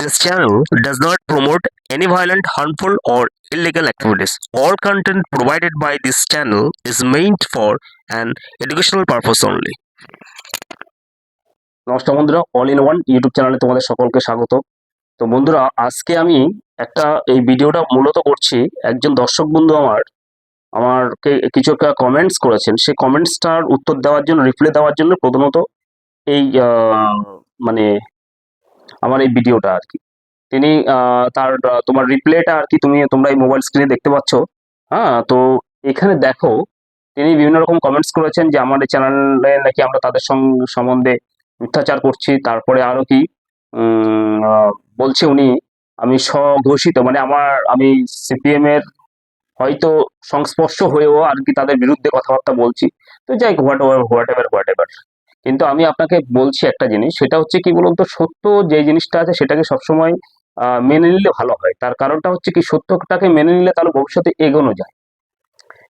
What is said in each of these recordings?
This channel does not promote any violent, harmful, or illegal activities. All content provided by this channel is meant for an educational purpose only. নমস্কার বন্ধুরা all in one YouTube চ্যানেলে তোমাদের সকলকে স্বাগত তো বন্ধুরা আজকে আমি একটা এই ভিডিওটা মূলত করছি একজন দর্শক বন্ধু আমার আমারকে কিছু একটা কমেন্টস করেছেন সেই কমেন্টসটার উত্তর দেওয়ার জন্য রিপ্লাই দেওয়ার জন্য প্রথমত এই মানে আমার এই ভিডিওটা আর কি তিনি তার তোমার রিপ্লেটা আর কি তুমি, তোমরা এই মোবাইল স্ক্রিনে দেখতে পাচ্ছ। হ্যাঁ তো এখানে দেখো, তিনি বিভিন্ন রকম কমেন্টস করেছেন যে আমাদের চ্যানেলে নাকি আমরা তাদের সঙ্গ- সম্বন্ধে মিথ্যাচার করছি। তারপরে আরও কি বলছে উনি, আমি স্বঘোষিত মানে আমার, আমি সিপিএম এর হয়তো সংস্পর্শ হয়েও আর কি তাদের বিরুদ্ধে কথাবার্তা বলছি। তো যাই whatever whatever whatever কিন্তু আমি আপনাকে বলছি একটা জিনিস, সেটা হচ্ছে কি বলুন তো, সত্য যে জিনিসটা আছে সেটাকে সবসময় মেনে নিলে ভালো হয়। তার কারণটা হচ্ছে কি, সত্যটাকে মেনে নিলে তাহলে ভবিষ্যতে এগোনো যায়।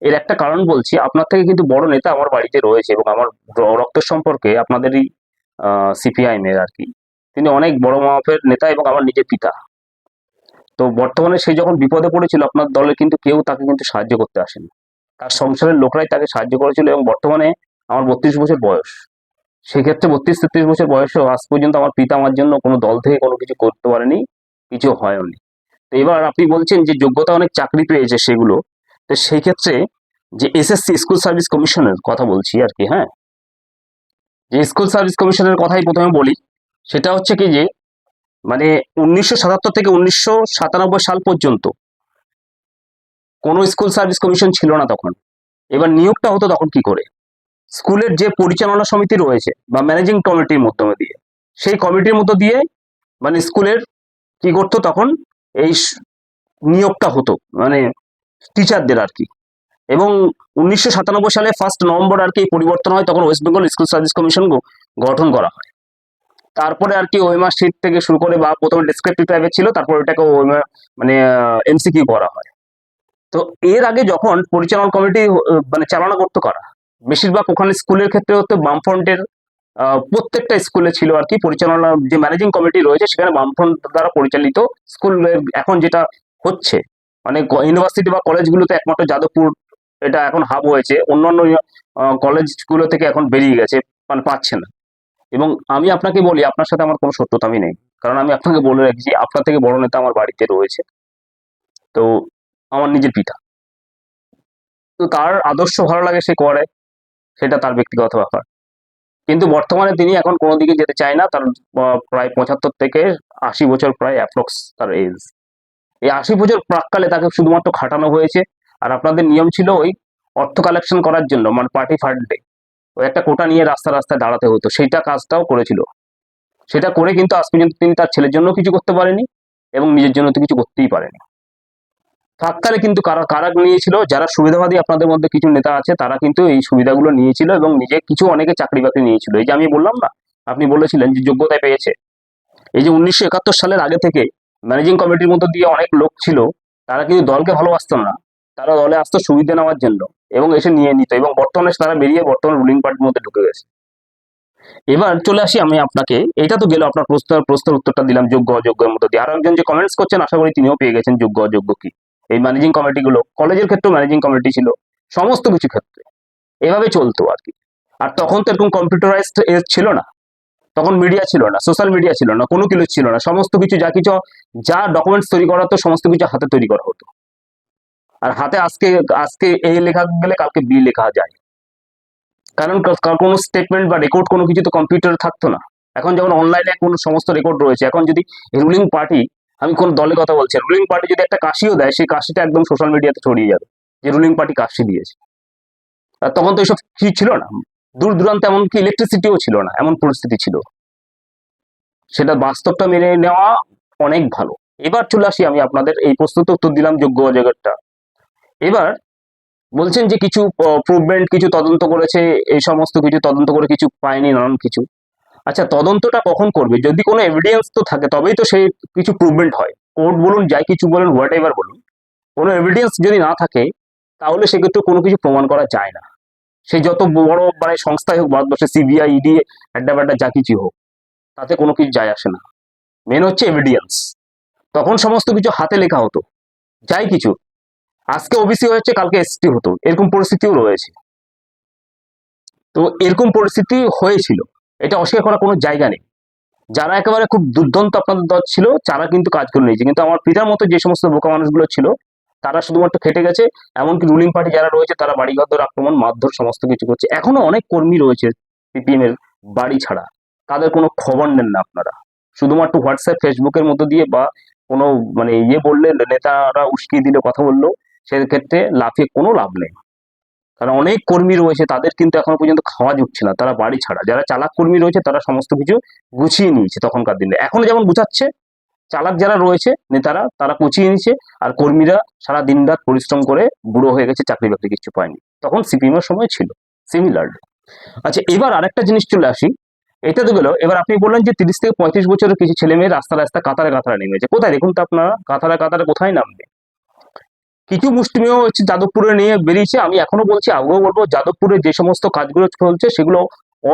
এর একটা কারণ বলছি, আপনার থেকে কিন্তু বড় নেতা আমার বাড়িতে রয়েছে এবং আমার র- রক্তের সম্পর্কে আপনাদেরই সিপিআইএম এর আর কি। তিনি অনেক বড় মাপের নেতা এবং আমার নিজের পিতা। তো বর্তমানে সে যখন বিপদে পড়েছিল, আপনার দলে কিন্তু কেউ তাকে কিন্তু সাহায্য করতে আসেনি। তার সংসারের লোকরাই তাকে সাহায্য করেছিল এবং বর্তমানে আমার বত্রিশ বছর বয়স। সেক্ষেত্রে বত্রিশ তেত্রিশ বছর বয়সেও আজ পর্যন্ত আমার পিতা আমার জন্য কোনো দল থেকে কোনো কিছু করতে পারেনি, কিছু হয়নি। তো এবার আপনি বলছেন যে যোগ্যতা অনেক চাকরি পেয়েছে সেগুলো, তো সেই ক্ষেত্রে যে এসএসসি স্কুল সার্ভিস কমিশনের কথা বলছি আর কি হ্যাঁ? যে স্কুল সার্ভিস কমিশনের কথাই প্রথমে বলি, সেটা হচ্ছে কি যে মানে উনিশশো সাতাত্তর থেকে উনিশশো সাতানব্বই সাল পর্যন্ত কোনো স্কুল সার্ভিস কমিশন ছিল না তখন। এবার নিয়োগটা হতো তখন কি করে? স্কুলের যে পরিচালনা সমিতি রয়েছে বা ম্যানেজিং কমিটির মাধ্যমে দিয়ে, সেই কমিটির মতো দিয়ে মানে স্কুলের কি করতো তখন? এই নিয়োগটা হতো মানে টিচারদের আর কি। এবং উনিশশো সাতানব্বই সালে ফার্স্ট নভেম্বর আর কি পরিবর্তন হয়, তখন West Bengal school service commission গঠন করা হয়। তারপরে আর কি ওয়েমার শিট থেকে শুরু করে বা প্রথমে ডেসক্রিপটিভ টাইপের ছিল, তারপর ওটাকে ওয়েমার মানে এমসিকিউ করা হয়। তো এর আগে যখন পরিচালনা কমিটি মানে চালনা করতে করা? বেশিরভাগ ওখানে স্কুলের ক্ষেত্রে হতো বামফ্রন্টের প্রত্যেকটা স্কুলে ছিল আর কি। পরিচালনা, যে ম্যানেজিং কমিটি রয়েছে, সেখানে বামফ্রন্ট দ্বারা পরিচালিত স্কুল, এখন যেটা হচ্ছে মানে ইউনিভার্সিটি বা কলেজগুলোতে একমাত্র যাদবপুর, এটা এখন হাব হয়েছে। অন্যান্য কলেজগুলো থেকে এখন বেরিয়ে গেছে মানে পাচ্ছে না। এবং আমি আপনাকে বলি, আপনার সাথে আমার কোনো সত্যতামি নেই। কারণ আমি আপনাকে বলে রাখছি আপনার থেকে বড় নেতা আমার বাড়িতে রয়েছে। তো, আমার নিজের পিতা। তো তার আদর্শ ভালো লাগে সে করে। সেটা তার ব্যক্তিগত ব্যাপার। কিন্তু বর্তমানে তিনি এখন কোনো দিকে যেতে চায় না, তার প্রায় পঁচাত্তর থেকে আশি বছর প্রায় অ্যাপ্রক্স তার এজ এই আশি বছর প্রাককালে তাকে শুধুমাত্র খাটানো হয়েছে, আর আপনাদের নিয়ম ছিল ওই অর্থ কালেকশন করার জন্য মানে পার্টি ফান্ডে একটা কোটা নিয়ে রাস্তা রাস্তায় দাঁড়াতে হতো সেইটা কাজটাও করেছিল। সেটা করে কিন্তু আজ পর্যন্ত তিনি তার ছেলের জন্য কিছু করতে পারেনি, এবং নিজের জন্য তো কিছু করতেই পারেনি। ফাঁকতালে কিন্তু কারা কারা নিয়েছিল যারা সুবিধাবাদী আপনাদের মধ্যে কিছু নেতা আছে, তারা কিন্তু এই সুবিধাগুলো নিয়েছিল এবং নিজে কিছু অনেকে চাকরি বাকরি নিয়েছিল। এই যে আমি বললাম না, আপনি বলেছিলেন যে যোগ্যতায় পেয়েছে। এই যে উনিশশো একাত্তর সালের আগে থেকে ম্যানেজিং কমিটির মধ্যে দিয়ে অনেক লোক ছিল, তারা কিন্তু দলকে ভালোবাসতো না। তারা দলে আসতো সুবিধা নেওয়ার জন্য এবং এসে নিয়ে নিত এবং বর্তমানে তারা বেরিয়ে বর্তমানে রুলিং পার্টির মধ্যে ঢুকে গেছে। এবার চলে আসি আমি আপনাকে এটা তো গেল আপনার প্রশ্ন, প্রশ্নের উত্তরটা দিলাম যোগ্য অযোগ্যের মধ্যে দিয়ে। আরও একজন যে কমেন্টস করছেন, আশা করি তিনিও পেয়ে গেছেন যোগ্য অযোগ্য কি। এই ম্যানেজিং কমিটিগুলো কলেজের ক্ষেত্রেও ম্যানেজিং কমিটি ছিল, সমস্ত কিছু ক্ষেত্রে। এভাবে চলতো আর কি। আর তখন তো এরকম কম্পিউটারাইজড এজ ছিল না। তখন মিডিয়া ছিল না সোশ্যাল মিডিয়া ছিল না, কোনো কিছু ছিল না। সমস্ত কিছু, যা কিছু, যা ডকুমেন্টস তৈরি করা হতো, সমস্ত কিছু হাতে তৈরি করা হতো। আর হাতে আজকে আজকে এ লেখা গেলে কালকে বি লেখা যায়। কারণ কোনো স্টেটমেন্ট বা রেকর্ড কোনো কিছু তো কম্পিউটারে থাকতো না। এখন যেমন অনলাইনে কোনো সমস্ত রেকর্ড রয়েছে। এখন যদি রুলিং পার্টি আমি কোন দলের কথা বলছি রুলিং পার্টি যদি একটা কাশিও দেয়, সেই কাশিটা একদম সোশ্যাল মিডিয়াতে ছড়িয়ে যাবে, যে রুলিং পার্টি কাশি দিয়েছে। আর তখন তো এইসব কি ছিল না? দূর দূরান্তে এমনকি ইলেকট্রিসিটিও ছিল না, এমন পরিস্থিতি ছিল। সেটা বাস্তবটা মেনে নেওয়া অনেক ভালো। এবার চলে আসি আমি আপনাদের এই প্রশ্ন তো উত্তর দিলাম যোগ্য অযোগ্যটা এবার বলছেন যে কিছু প্রুভমেন্ট কিছু তদন্ত করেছে, এই সমস্ত কিছু তদন্ত করে কিছু পায়নি নানান কিছু। আচ্ছা তদন্তটা কখন করবে? যদি কোনো এভিডেন্স তো থাকে, তবেই তো সেই কিছু প্রুভমেন্ট হয়। কোর্ট বলুন, যাই কিছু বলুন হোয়াট এভার বলুন, কোনো এভিডেন্স যদি না থাকে, তাহলে সেক্ষেত্রে কোনো কিছু প্রমাণ করা যায় না। সে যত বড় মানে সংস্থাই হোক ভারতবর্ষে সিবিআই ইডি অ্যাড্ডা ব্যাড্ডা যা কিছু হোক, তাতে কোনো কিছু যায় আসে না। মেন হচ্ছে এভিডিয়েন্স তখন সমস্ত কিছু হাতে লেখা হতো। যাই কিছু। আজকে ওবিসি হয়েছে, কালকে এসটি হতো। এরকম পরিস্থিতিও রয়েছে। তো এরকম পরিস্থিতি হয়েছিল। এটা অস্বীকার করার কোনো জায়গা নেই। যারা একেবারে খুব দুর্দান্ত আপনাদের দল ছিল, তারা কিন্তু কাজ করে নিয়েছে। কিন্তু আমার পিতার মতো যে সমস্ত বোকা মানুষগুলো ছিল, তারা শুধুমাত্র খেটে গেছে, এমনকি রুলিং পার্টি যারা রয়েছে, তারা বাড়িঘর আক্রমণ, মারধর সমস্ত কিছু করছে। এখনও অনেক কর্মী রয়েছে পিপিএম এর বাড়ি ছাড়া। তাদের কোনো খবর নেন না আপনারা। শুধুমাত্র হোয়াটসঅ্যাপ ফেসবুকের মধ্য দিয়ে বা কোনো মানে ইয়ে বললে, নেতারা উস্কিয়ে দিলে, কথা বলল সেক্ষেত্রে লাফিয়ে কোনো লাভ নেই। কারণ অনেক কর্মী রয়েছে, তাদের কিন্তু এখনও পর্যন্ত খাওয়া জুটছে না, তারা বাড়ি ছাড়া। যারা চালাক কর্মী রয়েছে, তারা সমস্ত কিছু গুছিয়ে নিয়েছে তখনকার দিনে। এখনও যেমন গুছাচ্ছে, চালাক যারা রয়েছে, নেতারা, তারা গুছিয়ে নিয়েছে, আর কর্মীরা সারা দিন রাত পরিশ্রম করে বুড়ো হয়ে গেছে, চাকরি বাকরি কিছু পায়নি। তখন সিপিএম এর সময় ছিল সিমিলারলি আচ্ছা এবার আরেকটা জিনিস চলে আসি। এটা তো গেল, এবার আপনি বললেন যে তিরিশ থেকে পঁয়ত্রিশ বছরের কিছু ছেলে মেয়ে রাস্তা রাস্তা কাতারে কাতারে নেমেছে। কোথায়? দেখুন তো আপনারা, কাতারে কাতারে কোথায় নামবে? কিছু মুষ্টিমেয় হচ্ছে যাদবপুরে নিয়ে বেরিয়েছে। আমি এখনও বলছি আগেও বলব যাদবপুরে যে সমস্ত কাজগুলো চলছে সেগুলো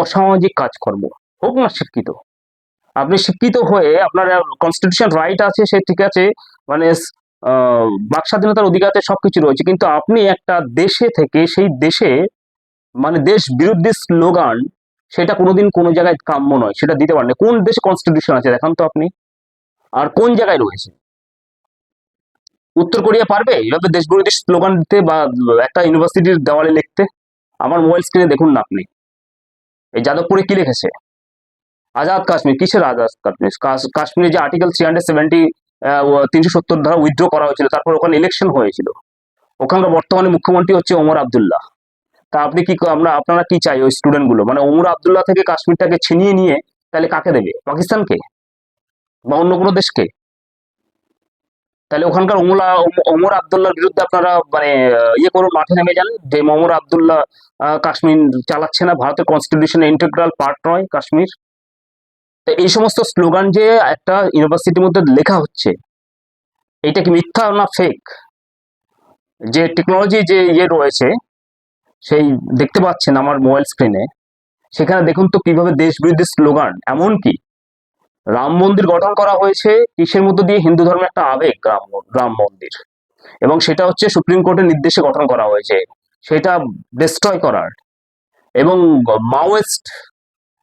অসামাজিক কাজকর্ম। হোক না শিক্ষিত আপনি শিক্ষিত হয়ে আপনার কনস্টিটিউশন রাইট আছে, সে ঠিক আছে মানে বাক স্বাধীনতার অধিকার আছে সবকিছু রয়েছে। কিন্তু আপনি একটা দেশে থেকে সেই দেশে মানে দেশ বিরুদ্ধে স্লোগান, সেটা কোনোদিন কোনো জায়গায় কাম্য নয়, সেটা দিতে পারেন। কোন দেশে কনস্টিটিউশন আছে দেখান তো আপনি। আর কোন জায়গায় রয়েছে? উত্তর কোরিয়া পারবে? এইভাবে দেশ বিরোধী স্লোগান দিতে বা একটা ইউনিভার্সিটির দেওয়ালে লিখতে। আমার মোবাইল স্ক্রিনে দেখুন না আপনি। এই যাদবপুরে কি লিখেছে? আজাদ কাশ্মীর। কিসের আজাদ কাশ্মীর? কাশ- কাশ্মীরে যে আর্টিকেল থ্রি হান্ড্রেড সেভেন্টি তিনশো সত্তর ধারা উইথড্র করা হয়েছিল, তারপর ওখানে ইলেকশন হয়েছিল। ওখানকার বর্তমানে মুখ্যমন্ত্রী হচ্ছে ওমর আবদুল্লাহ। তা আপনি কি আমরা, আপনারা কি চাই ওই স্টুডেন্টগুলো মানে ওমর আবদুল্লাহ থেকে কাশ্মীরটাকে ছিনিয়ে নিয়ে তাহলে কাকে দেবে? পাকিস্তানকে? বা অন্য কোনো দেশকে? তাহলে ওখানকার ওমলা ওমর আবদুল্লাহর বিরুদ্ধে আপনারা মানে ইয়ে করুন, মাঠে নেমে যান। যে ওমর আবদুল্লাহ কাশ্মীর চালাচ্ছে না, ভারতের কনস্টিটিউশনের ইন্টিগ্রাল পার্ট নয় কাশ্মীর। তো এই সমস্ত স্লোগান যে একটা ইউনিভার্সিটির মধ্যে লেখা হচ্ছে, এটা কি মিথ্যা না ফেক যে টেকনোলজি যে ইয়ে রয়েছে, সেই দেখতে পাচ্ছেন আমার মোবাইল স্ক্রিনে সেখানে দেখুন তো কীভাবে দেশ বিরোধী স্লোগান এমনকি রাম মন্দির গঠন করা হয়েছে কিসের মধ্য দিয়ে? হিন্দু ধর্মের একটা আবেগ, রাম রাম মন্দির। এবং সেটা হচ্ছে সুপ্রিম কোর্টের নির্দেশে গঠন করা হয়েছে। সেটা ডিস্ট্রয় করার। এবং মাওয়েস্ট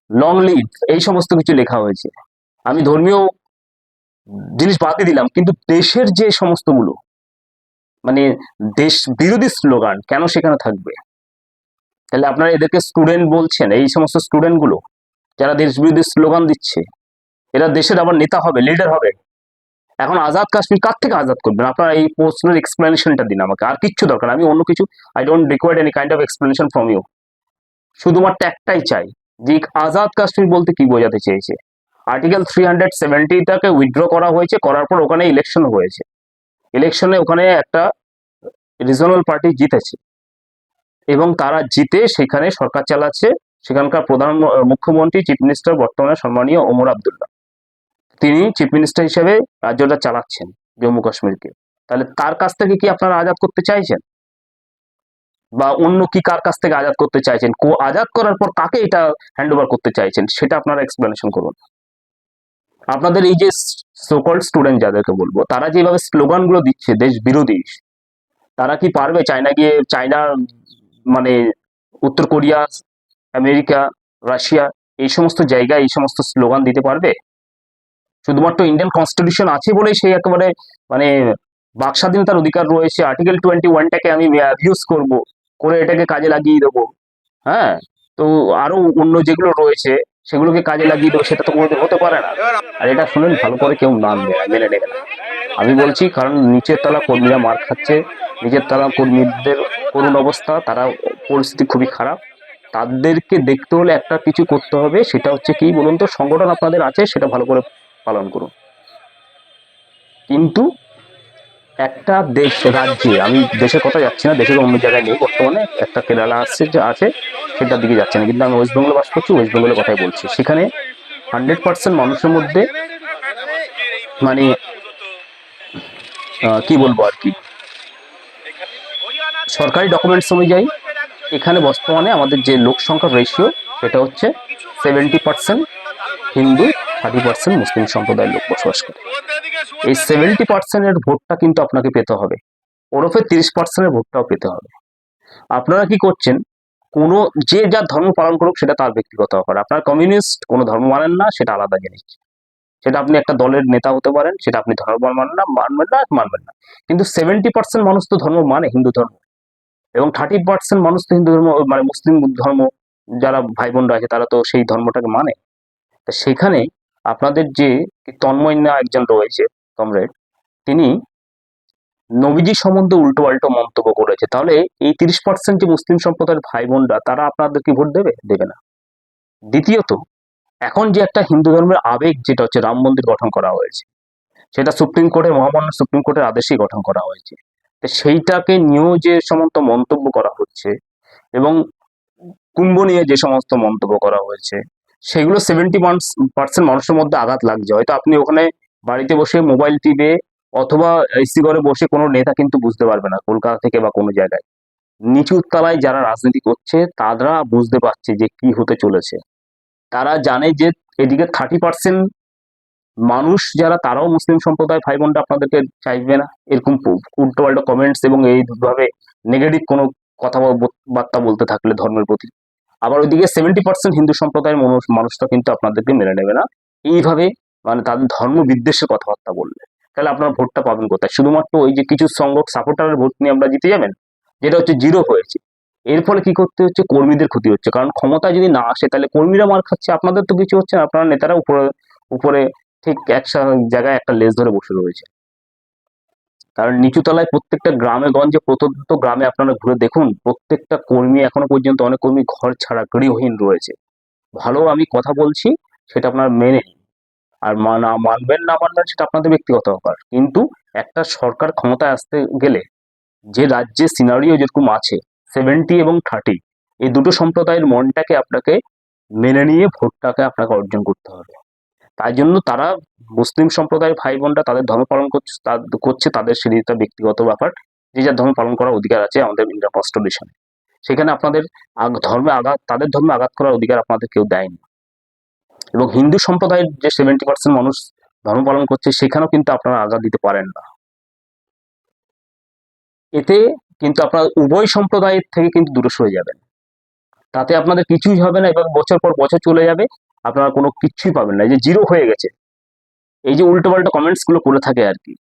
লং লিভ এই সমস্ত কিছু লেখা হয়েছে। আমি ধর্মীয় জিনিস বাদই দিলাম, কিন্তু দেশের যে সমস্তগুলো মানে দেশ বিরোধী স্লোগান, কেন সেখানে থাকবে? তাহলে আপনারা এদেরকে স্টুডেন্ট বলছেন, এই সমস্ত স্টুডেন্টগুলো, যারা দেশ বিরোধী স্লোগান দিচ্ছে এরা দেশের আবার নেতা হবে লিডার হবে। এখন আজাদ কাশ্মীর কার থেকে আজাদ করবেন? আপনারা এই প্রশ্নের এক্সপ্লেনেশনটা দিন আমাকে। আর কিচ্ছু দরকার আমি অন্য কিছু I don't required any kind of explanation from you শুধুমাত্র একটাই চাই, যে আজাদ কাশ্মীর বলতে কি বোঝাতে চেয়েছে? আর্টিকেল থ্রি হান্ড্রেড সেভেন্টিটাকে উইথড্র করা হয়েছে, করার পর ওখানে ইলেকশন হয়েছে। ইলেকশনে ওখানে একটা রিজনাল পার্টি জিতেছে। এবং তারা জিতে সেখানে সরকার চালাচ্ছে, সেখানকার প্রধান, মুখ্যমন্ত্রী চিফ মিনিস্টার বর্তমানে সম্মানীয় ওমর আবদুল্লাহ। তিনি চিফ মিনিস্টার হিসেবে রাজ্যটা চালাচ্ছেন জম্মু কাশ্মীরকে তাহলে তার কাছ থেকে কি আপনারা আজাদ করতে চাইছেন? বা অন্য কি কার কাছ থেকে আজাদ করতে চাইছেন? কো আজাদ করার পর কাকে এটা হ্যান্ড করতে চাইছেন? সেটা আপনারা এক্সপ্লেনেশন করুন। আপনাদের এই যে সোকল স্টুডেন্ট যাদেরকে বলব, তারা যেভাবে স্লোগানগুলো দিচ্ছে দেশ বিরোধী তারা কি পারবে? চায়না গিয়ে চায়না মানে উত্তর কোরিয়া, আমেরিকা, রাশিয়া, এই সমস্ত জায়গায় এই সমস্ত স্লোগান দিতে পারবে? শুধুমাত্র ইন্ডিয়ান কনস্টিটিউশন আছে বলেই সেই একেবারে মানে বাক স্বাধীনতার অধিকার রয়েছে। আর্টিকেল টোয়েন্টি ওয়ানটাকে আমি অ্যাবিউজ করব, করে এটাকে কাজে লাগিয়ে দেবো। হ্যাঁ? তো আরও অন্য যেগুলো রয়েছে, সেগুলোকে কাজে লাগিয়ে দেবো, সেটা তো কোনোদিন হতে পারে না। আর এটা শুনেন, ভালো করে কেউ নাম মেনে নেবে না। আমি বলছি, কারণ নিচের তলা কর্মীরা মার খাচ্ছে, নিচের তলা কর্মীদের করুণ অবস্থা, তারা পরিস্থিতি খুবই খারাপ। তাদেরকে দেখতে হলে একটা কিছু করতে হবে, সেটা হচ্ছে কি বলুন তো, সংগঠন আপনাদের আছে, সেটা ভালো করে পালন করুন। কিন্তু একটা দেশ, রাজ্যে, আমি দেশের কথা যাচ্ছি না, দেশের অন্য জায়গায় নেই, বর্তমানে একটা কেরালা আসছে যে আছে, সেটার দিকে যাচ্ছে না। কিন্তু আমি ওয়েস্ট বেঙ্গলে বাস করছি ওয়েস্ট বেঙ্গলের কথাই বলছি। সেখানে হান্ড্রেড পার্সেন্ট মানুষের মধ্যে মানে কি বলব আর কি? সরকারি ডকুমেন্টস অনুযায়ী, এখানে বর্তমানে আমাদের যে লোক সংখ্যার রেশিও সেটা হচ্ছে seventy percent Hindu thirty percent Muslim সম্প্রদায়ের লোক বসবাস করে। এই সেভেন্টি পার্সেন্টের ভোটটা কিন্তু আপনাকে পেতে হবে। ওরফে তিরিশ পার্সেন্টের ভোটটাও পেতে হবে। আপনারা কি করছেন? কোনো যে যার ধর্ম পালন করুক, সেটা তার ব্যক্তিগত ব্যাপার। আপনার কমিউনিস্ট, কোনো ধর্ম মানেন না, সেটা আলাদা জিনিস। সেটা আপনি একটা দলের নেতা হতে পারেন, সেটা আপনি ধর্ম মানেন না, মানবেন না মানবেন না। কিন্তু সেভেন্টি পার্সেন্ট মানুষ তো ধর্ম মানে হিন্দু ধর্ম। এবং থার্টি পার্সেন্ট মানুষ তো হিন্দু ধর্ম মানে মুসলিম ধর্ম, যারা ভাই বোনরা আছে, তারা তো সেই ধর্মটাকে মানে। সেখানে আপনাদের যে তন্ময় না একজন রয়েছে, কমরেড, তিনি নবীজি সম্বন্ধে উল্টো পাল্টো মন্তব্য করেছে। তাহলে এই তিরিশ পার্সেন্ট যে মুসলিম সম্প্রদায়ের ভাই বোনরা তারা আপনাদেরকে ভোট দেবে? দেবে না। দ্বিতীয়ত, এখন যে একটা হিন্দু ধর্মের আবেগ যেটা হচ্ছে রাম মন্দির গঠন করা হয়েছে, সেটা সুপ্রিম কোর্টের মহামান্য সুপ্রিম কোর্টের আদেশেই গঠন করা হয়েছে। তো সেইটাকে নিয়েও যে সমস্ত মন্তব্য করা হচ্ছে এবং কুম্ভ নিয়ে যে সমস্ত মন্তব্য করা হয়েছে সেগুলো সেভেন্টি পার্সেন্ট মানুষের মধ্যে আঘাত লাগছে। হয়তো আপনি ওখানে বাড়িতে বসে মোবাইল টিপে অথবা এসি ঘরে বসে কোনো নেতা কিন্তু বুঝতে পারবে না কলকাতা থেকে বা কোনো জায়গায়। নিচু তলায় যারা রাজনীতি করছে, তারা বুঝতে পারছে যে কি হতে চলেছে। তারা জানে যে এদিকে থার্টি পার্সেন্ট মানুষ যারা, তারাও মুসলিম সম্প্রদায় ভাই বোনটা আপনাদেরকে চাইবে না। এরকম উল্টো পাল্টা কমেন্টস এবং এইভাবে নেগেটিভ কোনো কথা বার্তা বলতে থাকলে ধর্মের প্রতি। আবার ওইদিকে সেভেন্টি পার্সেন্ট হিন্দু সম্প্রদায়ের মানুষ মানুষটা কিন্তু আপনাদেরকে মেনে নেবে না। এইভাবে মানে তাদের ধর্ম বিদ্বেষের কথাবার্তা বললে। তাহলে আপনারা ভোটটা পাবেন কোথায়? শুধুমাত্র ওই যে কিছু সংখ্যক সাপোর্টারের ভোট নিয়ে আমরা জিতে যাবেন? যেটা হচ্ছে জিরো হয়েছে। এর ফলে কি করতে হচ্ছে? কর্মীদের ক্ষতি হচ্ছে। কারণ ক্ষমতা যদি না আসে, তাহলে কর্মীরা মার খাচ্ছে। আপনাদের তো কিছু হচ্ছে না। আপনারা নেতারা উপরে উপরে ঠিক এক সা- জায়গায় একটা লেজ ধরে বসে রয়েছে। কারণ নিচুতলায় প্রত্যেকটা গ্রামে গঞ্জে, প্রত্যন্ত গ্রামে আপনারা ঘুরে দেখুন, প্রত্যেকটা কর্মী এখনও পর্যন্ত অনেক কর্মী ঘর ছাড়া গৃহহীন রয়েছে। ভালো আমি কথা বলছি, সেটা আপনার মেনে। আর মানা মানবেন না মানবেন, সেটা আপনাদের ব্যক্তিগত ব্যাপার। কিন্তু একটা সরকার ক্ষমতায় আসতে গেলে যে রাজ্যে সিনারিও যেরকম আছে সেভেন্টি এবং থার্টি এই দুটো সম্প্রদায়ের মনটাকে আপনাকে মেনে নিয়ে ভোটটাকে আপনাকে অর্জন করতে হবে। তাই জন্য তারা মুসলিম সম্প্রদায়ের ভাই বোনরা তাদের ধর্ম পালন করছে করছে তাদের সেটা ব্যক্তিগত ব্যাপার। যে যার ধর্ম পালন করার অধিকার আছে আমাদের ইন্ডিয়ান কনস্টিটিউশনে সেখানে আপনাদের ধর্মে আঘাত, তাদের ধর্মে আঘাত করার অধিকার আপনাদের কেউ দেয়নি। এবং হিন্দু সম্প্রদায়ের যে সেভেন্টি পার্সেন্ট মানুষ ধর্ম পালন করছে, সেখানেও কিন্তু আপনারা আঘাত দিতে পারেন না। এতে কিন্তু আপনারা উভয় সম্প্রদায়ের থেকে কিন্তু দূরে সরে যাবেন। তাতে আপনাদের কিছুই হবে না এবং বছর পর বছর চলে যাবে। আপনারা কোনো কিচ্ছুই পাবেন না, এই যে জিরো হয়ে গেছে। এই যে উল্টো পাল্টা কমেন্টসগুলো করে থাকে আর কি।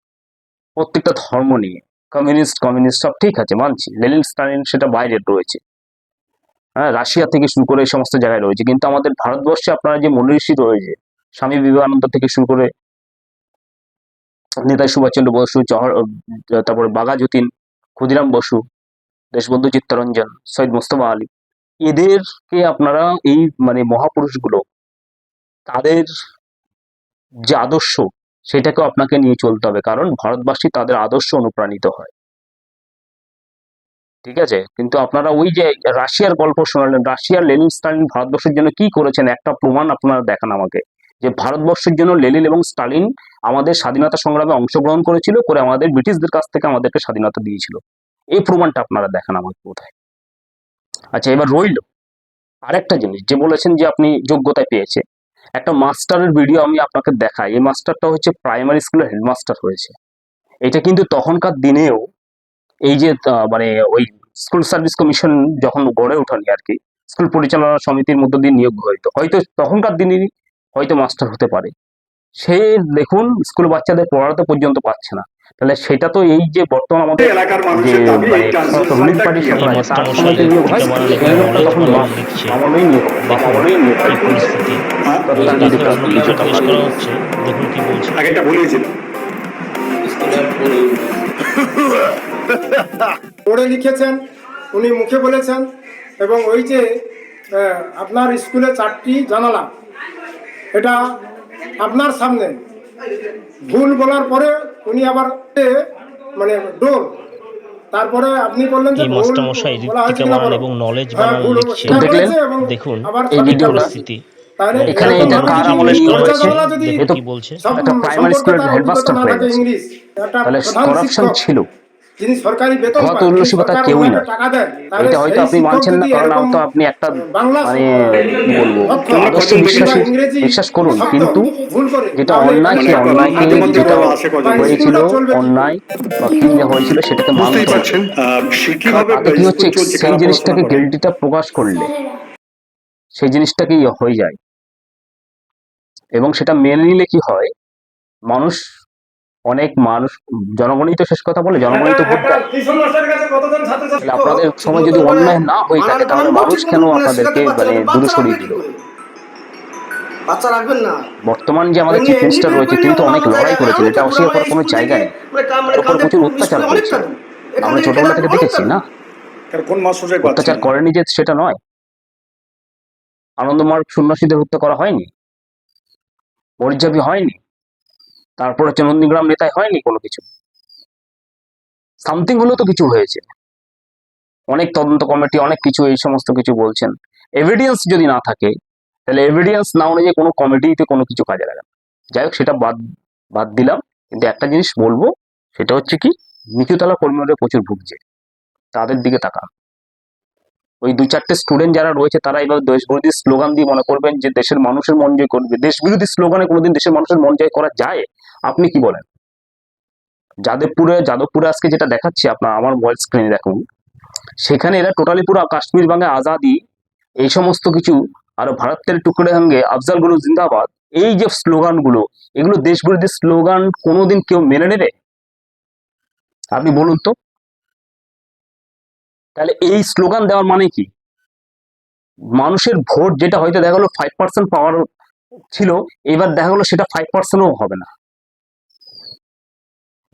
প্রত্যেকটা ধর্ম নিয়ে। কমিউনিস্ট কমিউনিস্ট সব ঠিক আছে, মানছি। লেলিন স্টালিন সেটা বাইরে রয়েছে। হ্যাঁ রাশিয়া থেকে শুরু করে এই সমস্ত জায়গায় রয়েছে। কিন্তু আমাদের ভারতবর্ষে আপনারা যে মনীষী রয়েছে, স্বামী বিবেকানন্দ থেকে শুরু করে নেতাজি সুভাষচন্দ্র বসু, জহর, তারপরে বাঘা যতীন, ক্ষুদিরাম বসু, দেশবন্ধু চিত্তরঞ্জন, সৈয়দ মুস্তফা আলী, এদেরকে আপনারা এই মানে মহাপুরুষগুলো তাদের যে আদর্শ, সেটাকেও আপনাকে নিয়ে চলতে হবে। কারণ ভারতবাসী তাদের আদর্শ অনুপ্রাণিত হয়। ঠিক আছে? কিন্তু আপনারা ওই যে রাশিয়ার গল্প শোনালেন, রাশিয়ার লেনিন স্টালিন ভারতবর্ষের জন্য কি করেছেন? একটা প্রমাণ আপনারা দেখান আমাকে। যে ভারতবর্ষের জন্য লেনিন এবং স্টালিন আমাদের স্বাধীনতা সংগ্রামে অংশগ্রহণ করেছিল, করে আমাদের ব্রিটিশদের কাছ থেকে আমাদেরকে স্বাধীনতা দিয়েছিল। এই প্রমাণটা আপনারা দেখান আমাকে কোথায়। আচ্ছা এবার রইল আরেকটা জিনিস। যে বলেছেন যে আপনি যোগ্যতা পেয়েছে। একটা মাস্টারের ভিডিও আমি আপনাকে দেখাই। এই মাস্টারটা হচ্ছে প্রাইমারি স্কুলের হেডমাস্টার হয়েছে। এটা কিন্তু তখনকার দিনেও এই যে মানে ওই স্কুল সার্ভিস কমিশন যখন গড়ে ওঠেনি আর কি স্কুল পরিচালনা সমিতির মধ্য দিয়ে নিয়োগ হয়তো হয়তো তখনকার দিনে হয়তো মাস্টার হতে পারে। সে দেখুন স্কুল বাচ্চাদের পড়াতে পর্যন্ত পাচ্ছে না। তাহলে সেটা তো এই যে বর্তমান আমাদের এলাকার যে মানুষের মানে এই সমস্ত রুলিং পার্টির সরকার আছে, তার সময় যে নিয়োগ হয়, সেই তখন নিয়োগ নিয়োগ দেখুন কি বলছে। পড়ে লিখেছেন উনি মুখে বলেছেন এবং ওই যে আহ, আপনার স্কুলে চারটি জানালা এটা আপনার সামনে। ভুল বলার পরে উনি আবার মানে ডোর তারপরে আপনি বললেন যে মাস্টারমশাই। এবং নলেজ হ্যাঁ, বানান লিখছে দেখলেন? দেখুন এই ভিডিওটা। এখানে এটা কার আমলে কি বলছে? একটা প্রাইমারি স্কুলের হেডমাস্টার হয়ে গেছে তাহলে করাপশন ছিল। যিনি সরকারি বেতন তুলসী সরকার কেউই তাহলে এটা হয়তো আপনি মানছেন না কারণ হয়তো আপনি একটা মানে কি বলব আদর্শ কিংবা বিশ্বাস করুন কিন্তু যেটা অন্যায় এখানে সেই মানে অন্যায়কে যেটা। হয়েছিল? অন্যায় বা কি হয়েছিল সেটাকে মানতে পারছেন। তাতে কি হচ্ছে সেই জিনিসটাকে পড়াশোনা প্রকাশ করলে সেই জিনিসটাকেই হয়ে যায়। এবং সেটা মেনে নিলে কি হয়? মানুষ অনেক মানুষ জনগণই তো শেষ কথা বলে জনগণই তো ভোট আপনাদের সময় যদি অন্যায় না হয়ে থাকে তাহলে মানুষ কেন আপনাদেরকে মানে দূরে সরিয়ে দিল? বাচ্চা রাখবেন না। বর্তমান যে আমাদের চিফ মিনিস্টার রয়েছে তিনি তো অনেক লড়াই করেছেন এটা অস্বীকার করার কোনো জায়গা নেই। তার উপর প্রচুর অত্যাচার হয়েছে আমরা ছোটবেলা থেকে দেখেছি না? কারণ কোন মাস্টারটাই অত্যাচার করেনি যে সেটা নয়। আনন্দমার্গ সন্ন্যাসীদের হত্যা করা হয়নি। পরিজাবি হয়নি। তারপর হচ্ছে নন্দীগ্রাম নেতায় হয়নি কোনো কিছু। সামথিং হলেও তো কিছু হয়েছে। অনেক তদন্ত কমিটি, অনেক কিছু এই সমস্ত কিছু বলছেন। এভিডেন্স যদি না থাকে, তাহলে এভিডেন্স না অনুযায়ী কোনো কমিটিতে কোনো কিছু কাজে লাগে না। যাই হোক, সেটা বাদ বাদ দিলাম। কিন্তু একটা জিনিস বলব, সেটা হচ্ছে কি নিচুতলা কর্মীরা প্রচুর ভুগছে। তাদের দিকে তাকান। ওই দু চারটে স্টুডেন্ট যারা রয়েছে, তারা এবার দেশ বিরোধী স্লোগান দিয়ে মনে করবেন যে দেশের মানুষের মন জয় করবে। দেশ বিরোধী স্লোগানে কোনোদিন দেশের মানুষের মন জয় করা যায়? আপনি কি বলেন? যাদবপুরে যাদবপুরে আজকে যেটা দেখাচ্ছি আপনার, আমার মোবাইল স্ক্রিনে দেখুন। সেখানে এরা টোটালি পুরো কাশ্মীর বাংলা আজাদি, এই সমস্ত কিছু, আর ভারতের টুকরে সঙ্গে আফজাল গুরু জিন্দাবাদ, এই যে স্লোগানগুলো এগুলো দেশ বিরোধী স্লোগান কোনোদিন কেউ মেনে নেবে? আপনি বলুন তো। তাহলে এই স্লোগান দেওয়ার মানে কি? মানুষের ভোট যেটা হয়তো দেখা গেলো ফাইভ পার্সেন্ট পাওয়ার ছিল, এবার দেখা গেলো সেটা ফাইভ পার্সেন্টও হবে না।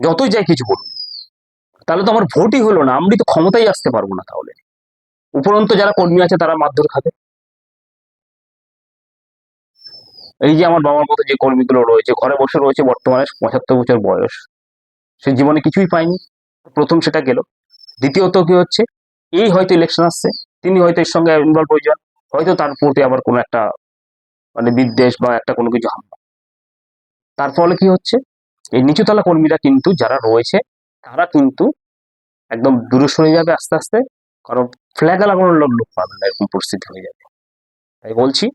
যতই যাই কিছু বলুন তাহলে তো আমার ভোটই হলো না, আমি তো ক্ষমতায় আসতে পারব না তাহলে। উপরন্ত যারা কর্মী আছে তারা মারধর খাবে। এই যে আমার বাবার মতো যে কর্মীগুলো রয়েছে, ঘরে বসে রয়েছে, বর্তমানে পঁচাত্তর বছর বয়স, সে জীবনে কিছুই পায়নি। প্রথম সেটা গেল। দ্বিতীয়ত কি হচ্ছে? এই হয়তো ইলেকশন আসছে, তিনি হয়তো এর সঙ্গে ইনভলভ হয়ে যান, হয়তো তার প্রতি আবার কোনো একটা মানে বিদ্বেষ বা একটা কোনো কিছু হামলা। তার ফলে কি হচ্ছে? এই নিচুতলা কর্মীরা কিন্তু যারা রয়েছে, তারা কিন্তু একদম দূরে সরে যাবে আস্তে আস্তে, কারণ ফ্ল্যাগ লাগানোর লোক লোক পাবে না, এরকম পরিস্থিতি হয়ে যাবে। তাই বলছি,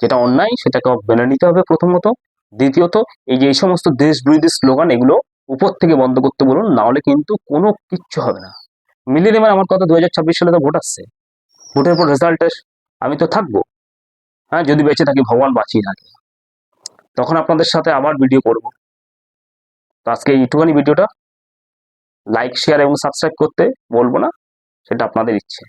যেটা অন্যায়, সেটাকে মেনে নিতে হবে প্রথমত। দ্বিতীয়ত, এই যে এই সমস্ত দেশ বিরোধী স্লোগান, এগুলো উপর থেকে বন্ধ করতে বলুন না হলে কিন্তু কোনো কিচ্ছু হবে না। মিলিয়ে নেবেন আমার কথা দু হাজার ছাব্বিশ সালে তো ভোট আসছে। ভোটের পর রেজাল্টে আমি তো থাকব। হ্যাঁ যদি বেঁচে থাকি, ভগবান বাঁচিয়ে থাকে তখন আপনাদের সাথে আবার ভিডিও করব। তো আজকে এইটুখানি ভিডিওটা লাইক শেয়ার এবং সাবস্ক্রাইব করতে বলব না, সেটা আপনাদের ইচ্ছে।